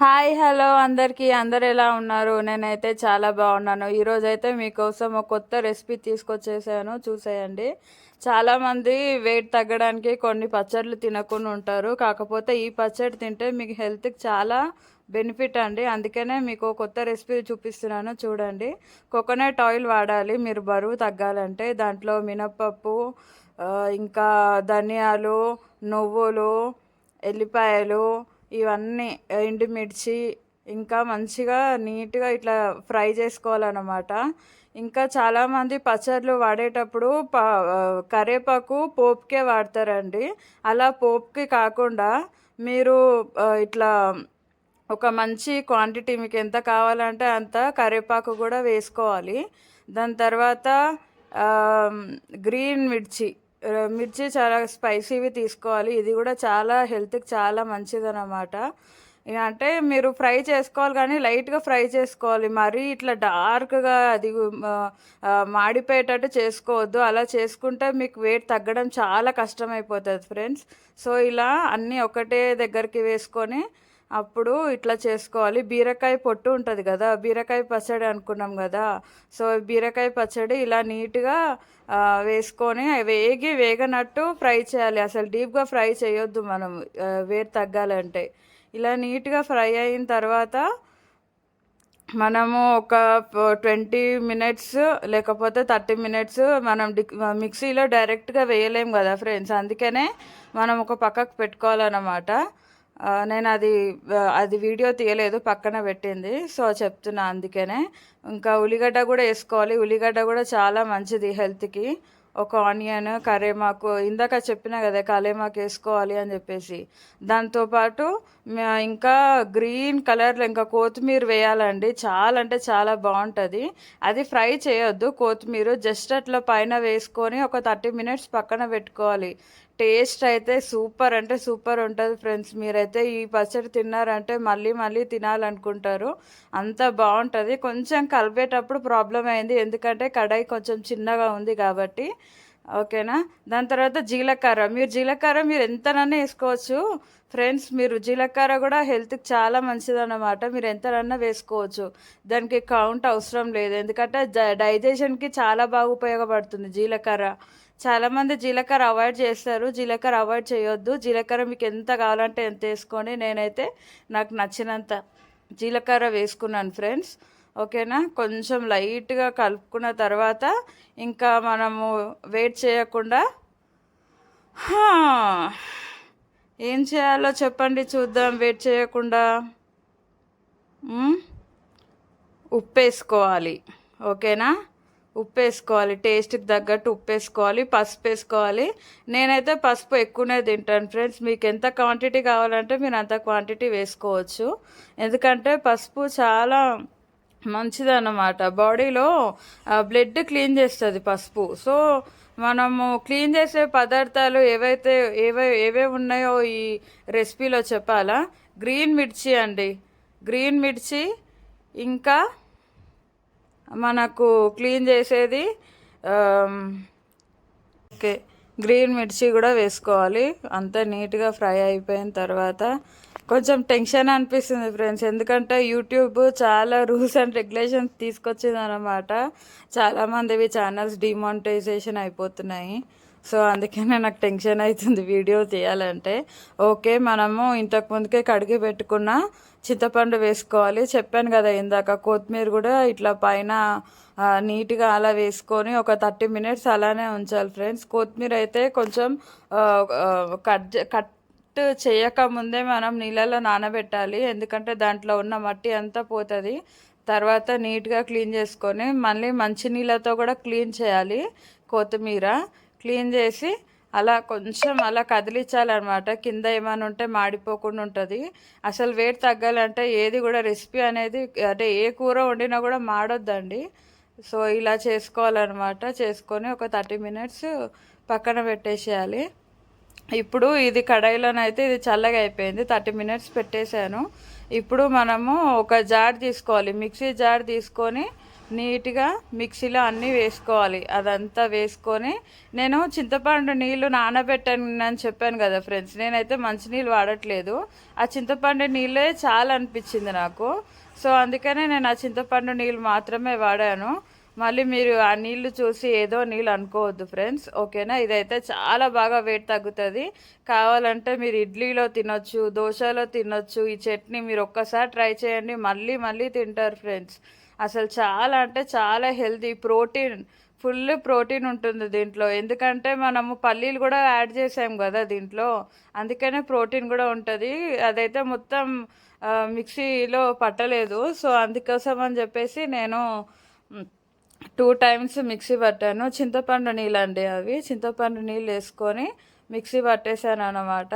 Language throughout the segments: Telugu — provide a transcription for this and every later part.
హాయ్ హలో అందరికీ. అందరు ఎలా ఉన్నారు? నేనైతే చాలా బాగున్నాను. ఈరోజు అయితే మీకోసం ఒక కొత్త రెసిపీ తీసుకొచ్చేసాను. చూసేయండి. చాలామంది వెయిట్ తగ్గడానికి కొన్ని పచ్చళ్ళు తినకుండా ఉంటారు. కాకపోతే ఈ పచ్చడి తింటే మీకు హెల్త్కి చాలా బెనిఫిట్ అండి. అందుకనే మీకు కొత్త రెసిపీ చూపిస్తున్నాను. చూడండి. కోకోనట్ ఆయిల్ వాడాలి. మీరు బరువు తగ్గాలంటే దాంట్లో మినప్పప్పు ఇంకా ధనియాలు నువ్వులు ఎల్లిపాయలు ఇవన్నీ ఎండుమిర్చి ఇంకా మంచిగా నీట్గా ఇట్లా ఫ్రై చేసుకోవాలన్నమాట. ఇంకా చాలామంది పచ్చళ్ళు వాడేటప్పుడు ప కరేపాకు పోపుకే వాడతారండి. అలా పోపుకి కాకుండా మీరు ఇట్లా ఒక మంచి క్వాంటిటీ మీకు ఎంత కావాలంటే అంత కరివేపాకు కూడా వేసుకోవాలి. దాని తర్వాత గ్రీన్ మిర్చి మిర్చి చాలా స్పైసీవి తీసుకోవాలి. ఇది కూడా చాలా హెల్త్కి చాలా మంచిదన్నమాట. ఇక అంటే మీరు ఫ్రై చేసుకోవాలి కానీ లైట్గా ఫ్రై చేసుకోవాలి. మరీ ఇట్లా డార్క్గా అది మాడిపోయేటట్టు చేసుకోవద్దు. అలా చేసుకుంటే మీకు వెయిట్ తగ్గడం చాలా కష్టమైపోతుంది ఫ్రెండ్స్. సో ఇలా అన్నీ ఒకటే దగ్గరికి వేసుకొని అప్పుడు ఇట్లా చేసుకోవాలి. బీరకాయ పొట్టు ఉంటుంది కదా బీరకాయ పచ్చడి అనుకున్నాం కదా. సో బీరకాయ పచ్చడి ఇలా నీట్గా వేసుకొని వేగి వేగనట్టు ఫ్రై చేయాలి. అసలు డీప్గా ఫ్రై చేయొద్దు మనం వేరు తగ్గాలంటే. ఇలా నీట్గా ఫ్రై అయిన తర్వాత మనము ఒక ట్వంటీ మినిట్స్ లేకపోతే థర్టీ మినిట్స్ మనం మిక్సీలో డైరెక్ట్గా వేయలేం కదా ఫ్రెండ్స్. అందుకనే మనం ఒక పక్కకు పెట్టుకోవాలన్నమాట. నేను అది అది వీడియో తీయలేదు పక్కన పెట్టింది. సో చెప్తున్నా అందుకనే. ఇంకా ఉల్లిగడ్డ కూడా వేసుకోవాలి. ఉల్లిగడ్డ కూడా చాలా మంచిది హెల్త్కి. ఒక ఆనియన్ కరేమాకు ఇందాక చెప్పిన కదా కరేమాకు వేసుకోవాలి అని చెప్పేసి. దాంతోపాటు ఇంకా గ్రీన్ కలర్లో ఇంకా కొత్తిమీర వేయాలండి. చాలా అంటే చాలా బాగుంటుంది. అది ఫ్రై చేయొద్దు. కొత్తిమీర జస్ట్ అట్లా పైన వేసుకొని ఒక థర్టీ మినిట్స్ పక్కన పెట్టుకోవాలి. టేస్ట్ అయితే సూపర్ అంటే సూపర్ ఉంటుంది ఫ్రెండ్స్. మీరైతే ఈ పచ్చడి తిన్నారంటే మళ్ళీ మళ్ళీ తినాలనుకుంటారు. అంత బాగుంటుంది. కొంచెం కలిపేటప్పుడు ప్రాబ్లం అయింది. ఎందుకంటే కడాయి కొంచెం చిన్నగా ఉంది కాబట్టి. ఓకేనా? దాని తర్వాత జీలకర్ర. మీరు జీలకర్ర మీరు ఎంతనన్నా వేసుకోవచ్చు. ఫ్రెండ్స్ మీరు జీలకర్ర కూడా హెల్త్కి చాలా మంచిదన్నమాట. మీరు ఎంతనన్నా వేసుకోవచ్చు. దానికి కౌంట్ అవసరం లేదు. ఎందుకంటే డైజెషన్కి చాలా బాగా ఉపయోగపడుతుంది జీలకర్ర. చాలామంది జీలకర్ర అవాయిడ్ చేస్తారు. జీలకర్ర అవాయిడ్ చేయొద్దు. జీలకర్ర మీకు ఎంత కావాలంటే ఎంత వేసుకొని నేనైతే నాకు నచ్చినంత జీలకర్ర వేసుకున్నాను ఫ్రెండ్స్. ఓకేనా? కొంచెం లైట్గా కలుపుకున్న తర్వాత ఇంకా మనము వెయిట్ చేయకుండా ఏం చేయాలో చెప్పండి చూద్దాం. వెయిట్ చేయకుండా ఉప్పు వేసుకోవాలి. ఓకేనా? ఉప్పు వేసుకోవాలి టేస్ట్కి తగ్గట్టు ఉప్పు వేసుకోవాలి పసుపు వేసుకోవాలి నేనైతే పసుపు ఎక్కువనే తింటాను ఫ్రెండ్స్ మీకు ఎంత క్వాంటిటీ కావాలంటే మీరు అంత క్వాంటిటీ వేసుకోవచ్చు. ఎందుకంటే పసుపు చాలా మంచిదన్నమాట. బాడీలో బ్లడ్ క్లీన్ చేస్తుంది పసుపు. సో మనము క్లీన్ చేసే పదార్థాలు ఏవైతే ఏవై ఏవేవి ఉన్నాయో ఈ రెసిపీలో చెప్పాలా? గ్రీన్ మిర్చి అండి. గ్రీన్ మిర్చి ఇంకా మనకు క్లీన్ చేసేది ఓకే. గ్రీన్ మిర్చి కూడా వేసుకోవాలి. అంతా నీట్గా ఫ్రై అయిపోయిన తర్వాత కొంచెం టెన్షన్ అనిపిస్తుంది ఫ్రెండ్స్. ఎందుకంటే యూట్యూబ్ చాలా రూల్స్ అండ్ రెగ్యులేషన్స్ తీసుకొచ్చింది అనమాట చాలామందివి ఛానల్స్ డిమానిటైజేషన్ అయిపోతున్నాయి. సో అందుకనే నాకు టెన్షన్ అవుతుంది వీడియో తీయాలంటే. ఓకే మనము ఇంతకు ముందుకే కడిగి పెట్టుకున్న చింతపండు వేసుకోవాలి. చెప్పాను కదా ఇందాక కొత్తిమీర కూడా ఇట్లా పైన నీట్గా అలా వేసుకొని ఒక థర్టీ మినిట్స్ అలానే ఉంచాలి ఫ్రెండ్స్. కొత్తిమీర అయితే కొంచెం కట్ కట్ చేయక ముందే మనం నీళ్ళలో నానబెట్టాలి. ఎందుకంటే దాంట్లో ఉన్న మట్టి అంతా పోతుంది. తర్వాత నీట్గా క్లీన్ చేసుకొని మళ్ళీ మంచి నీళ్ళతో కూడా క్లీన్ చేయాలి కొత్తిమీర. క్లీన్ చేసి అలా కొంచెం అలా కదిలించాలన్నమాట. కింద ఏమైనా ఉంటే మాడిపోకుండా ఉంటుంది. అసలు వేడి తగ్గాలంటే ఏది కూడా రెసిపీ అనేది అంటే ఏ కూర వండినా కూడా మాడొద్దండి. సో ఇలా చేసుకోవాలన్నమాట. చేసుకొని ఒక థర్టీ మినిట్స్ పక్కన పెట్టేసేయాలి. ఇప్పుడు ఇది కడాయిలోనైతే ఇది చల్లగా అయిపోయింది. థర్టీ మినిట్స్ పెట్టేశాను. ఇప్పుడు మనము ఒక జార్ తీసుకోవాలి. మిక్సీ జార్ తీసుకొని నీట్గా మిక్సీలో అన్నీ వేసుకోవాలి. అదంతా వేసుకొని నేను చింతపండు నీళ్ళు నానబెట్టాను అని చెప్పాను కదా ఫ్రెండ్స్. నేనైతే మంచినీళ్ళు వాడట్లేదు. ఆ చింతపండు నీళ్ళే చాలా అనిపించింది నాకు. సో అందుకనే నేను ఆ చింతపండు నీళ్ళు మాత్రమే వాడాను. మళ్ళీ మీరు ఆ నీళ్ళు చూసి ఏదో నీళ్ళు అనుకోవద్దు ఫ్రెండ్స్. ఓకేనా? ఇదైతే చాలా బాగా వెయిట్ తగ్గుతుంది. కావాలంటే మీరు ఇడ్లీలో తినొచ్చు దోశలో తినొచ్చు. ఈ చట్నీ మీరు ఒక్కసారి ట్రై చేయండి. మళ్ళీ మళ్ళీ తింటారు ఫ్రెండ్స్. అసలు చాలా అంటే చాలా హెల్తీ ప్రోటీన్ ఫుల్ ప్రోటీన్ ఉంటుంది దీంట్లో. ఎందుకంటే మనము పల్లీలు కూడా యాడ్ చేసాం కదా దీంట్లో. అందుకనే ప్రోటీన్ కూడా ఉంటుంది. అదైతే మొత్తం మిక్సీలో పట్టలేదు. సో అందుకోసం అని చెప్పేసి నేను టూ టైమ్స్ మిక్సీ పట్టాను. చింతపండు నీళ్ళు అండి అవి. చింతపండు నీళ్ళు వేసుకొని మిక్సీ పట్టేశాను అన్నమాట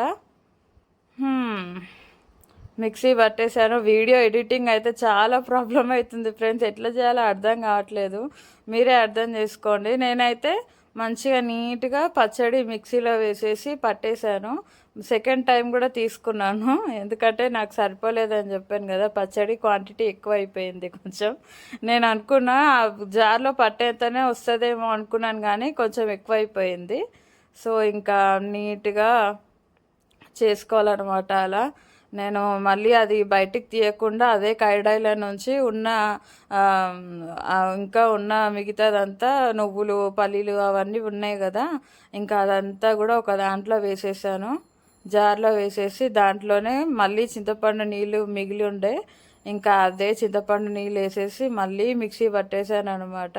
మిక్సీ పట్టేశాను. వీడియో ఎడిటింగ్ అయితే చాలా ప్రాబ్లం అవుతుంది ఫ్రెండ్స్. ఎట్లా చేయాలో అర్థం కావట్లేదు. మీరే అర్థం చేసుకోండి. నేనైతే మంచిగా నీట్గా పచ్చడి మిక్సీలో వేసేసి పట్టేశాను. సెకండ్ టైం కూడా తీసుకున్నాను. ఎందుకంటే నాకు సరిపోలేదని చెప్పాను కదా పచ్చడి క్వాంటిటీ ఎక్కువ అయిపోయింది కొంచెం. నేను అనుకున్నా జార్లో పట్టేంతనే వస్తుందేమో అనుకున్నాను కానీ కొంచెం ఎక్కువ అయిపోయింది సో ఇంకా నీట్గా చేసుకోవాలన్నమాట అలా. నేను మళ్ళీ అది బయటికి తీయకుండా అదే కైడాయిల నుంచి ఉన్న ఇంకా ఉన్న మిగతాదంతా నువ్వులు పల్లీలు అవన్నీ ఉన్నాయి కదా. ఇంకా అదంతా కూడా ఒక దాంట్లో వేసేసాను. జార్లో వేసేసి దాంట్లోనే మళ్ళీ చింతపండు నీళ్ళు మిగిలి ఉండే ఇంకా అదే చింతపండు నీళ్ళు వేసేసి మళ్ళీ మిక్సీ పట్టేశాను అనమాట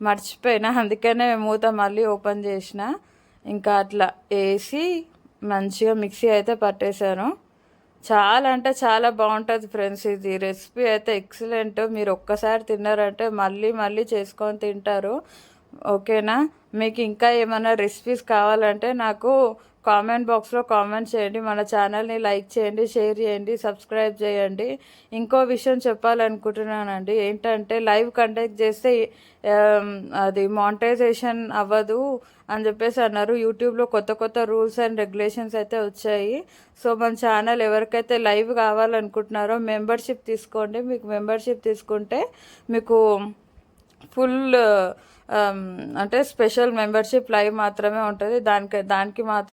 మర్చిపోయినా అందుకనే మూత మళ్ళీ ఓపెన్ చేసిన. ఇంకా అట్లా వేసి మంచిగా మిక్సీ అయితే పట్టేశాను. చాలా అంటే చాలా బాగుంటుంది ఫ్రెండ్స్ ఇది. రెసిపీ అయితే ఎక్సలెంట్. మీరు ఒక్కసారి తిన్నారంటే మళ్ళీ మళ్ళీ చేసుకొని తింటారు. ఓకేనా? మీకు ఇంకా ఏమైనా రెసిపీస్ కావాలంటే నాకు కామెంట్ బాక్స్లో కామెంట్ చేయండి. మన ఛానల్ని లైక్ చేయండి షేర్ చేయండి సబ్స్క్రైబ్ చేయండి. ఇంకో విషయం చెప్పాలనుకుంటున్నానండి. ఏంటంటే లైవ్ కండక్ట్ చేస్తే అది మానిటైజేషన్ అవ్వదు అని చెప్పేసి అన్నారు. యూట్యూబ్లో కొత్త కొత్త రూల్స్ అండ్ రెగ్యులేషన్స్ అయితే వచ్చాయి. సో మన ఛానల్ ఎవరికైతే లైవ్ కావాలనుకుంటున్నారో మెంబర్షిప్ తీసుకోండి. మీకు మెంబర్షిప్ తీసుకుంటే మీకు ఫుల్ అంటే స్పెషల్ మెంబర్షిప్ లైవ్ మాత్రమే ఉంటుంది. దానికి దానికి మాత్రం